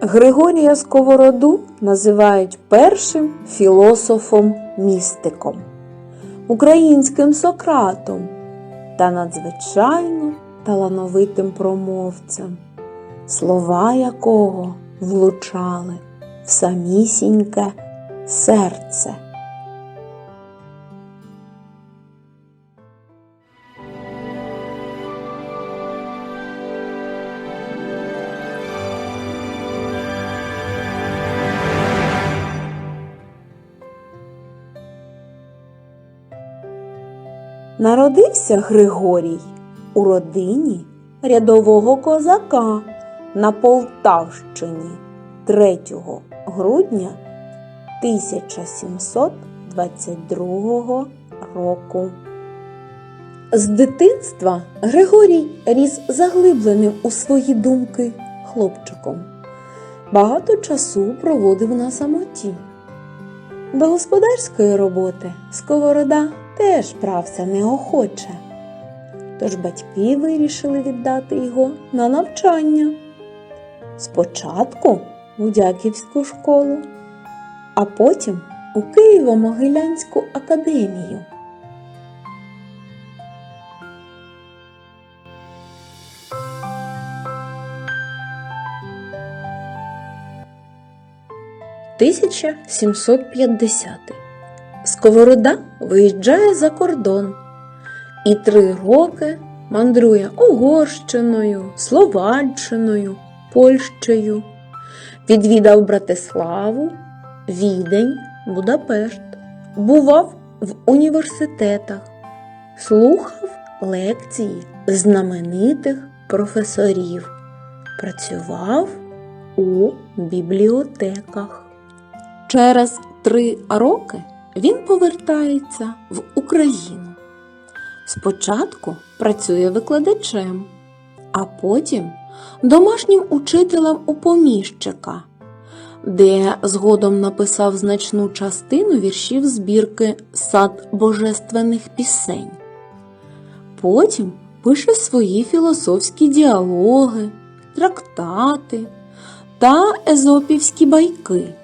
Григорія Сковороду називають першим філософом-містиком, українським Сократом та надзвичайно талановитим промовцем, слова якого влучали в самісіньке серце. Народився Григорій у родині рядового козака на Полтавщині 3 грудня 1722 року. З дитинства Григорій ріс заглибленим у свої думки хлопчиком. Багато часу проводив на самоті. До господарської роботи Сковорода теж брався неохоче. Тож батьки вирішили віддати його на навчання. Спочатку в Дяківську школу, а потім у Києво-Могилянську академію. Тисяча сімсот п'ятдесятий. Сковорода виїжджає за кордон і три роки мандрує Угорщиною, Словаччиною, Польщею. Відвідав Братиславу, Відень, Будапешт, бував в університетах, слухав лекції знаменитих професорів, працював у бібліотеках. Через три роки він повертається в Україну. Спочатку працює викладачем, а потім домашнім учителем у поміщика, де згодом написав значну частину віршів збірки Сад божественних пісень. Потім пише свої філософські діалоги, трактати та езопівські байки.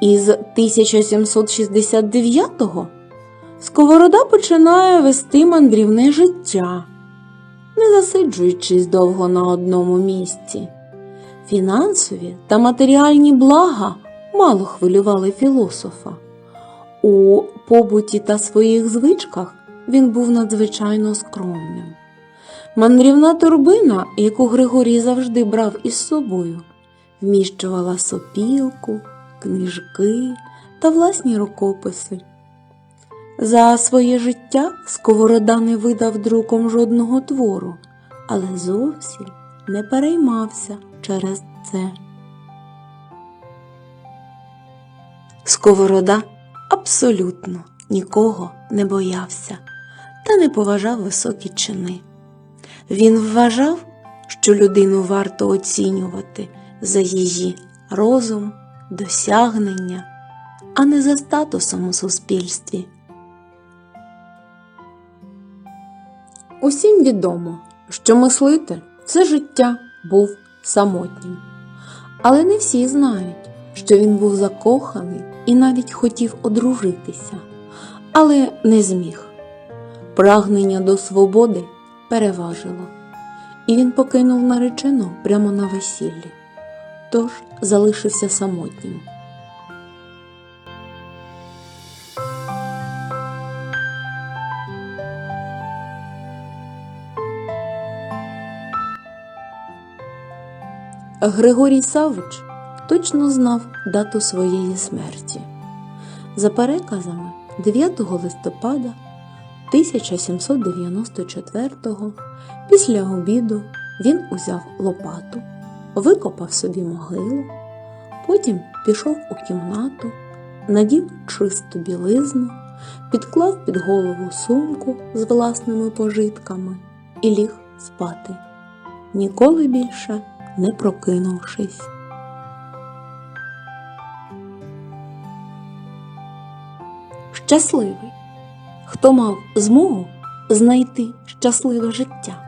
Із 1769-го Сковорода починає вести мандрівне життя, не засиджуючись довго на одному місці. Фінансові та матеріальні блага мало хвилювали філософа. У побуті та своїх звичках він був надзвичайно скромним. Мандрівна торбина, яку Григорій завжди брав із собою, вміщувала сопілку, книжки та власні рукописи. За своє життя Сковорода не видав друком жодного твору, але зовсім не переймався через це. Сковорода абсолютно нікого не боявся та не поважав високі чини. Він вважав, що людину варто оцінювати за її розум, досягнення, а не за статусом у суспільстві. Усім відомо, що мислитель все життя був самотнім. Але не всі знають, що він був закоханий і навіть хотів одружитися, але не зміг. Прагнення до свободи переважило, і він покинув наречену прямо на весіллі, тож залишився самотнім. Григорій Савич точно знав дату своєї смерті. За переказами 9 листопада 1794-го після обіду він узяв лопату, викопав собі могилу, потім пішов у кімнату, надів чисту білизну, підклав під голову сумку з власними пожитками і ліг спати, ніколи більше не прокинувшись. Щасливий, хто мав змогу знайти щасливе життя.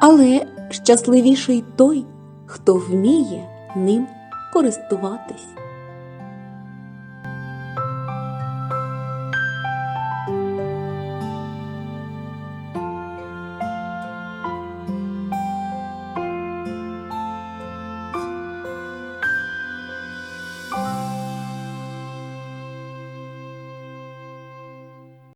Але щасливіший той, хто вміє ним користуватись.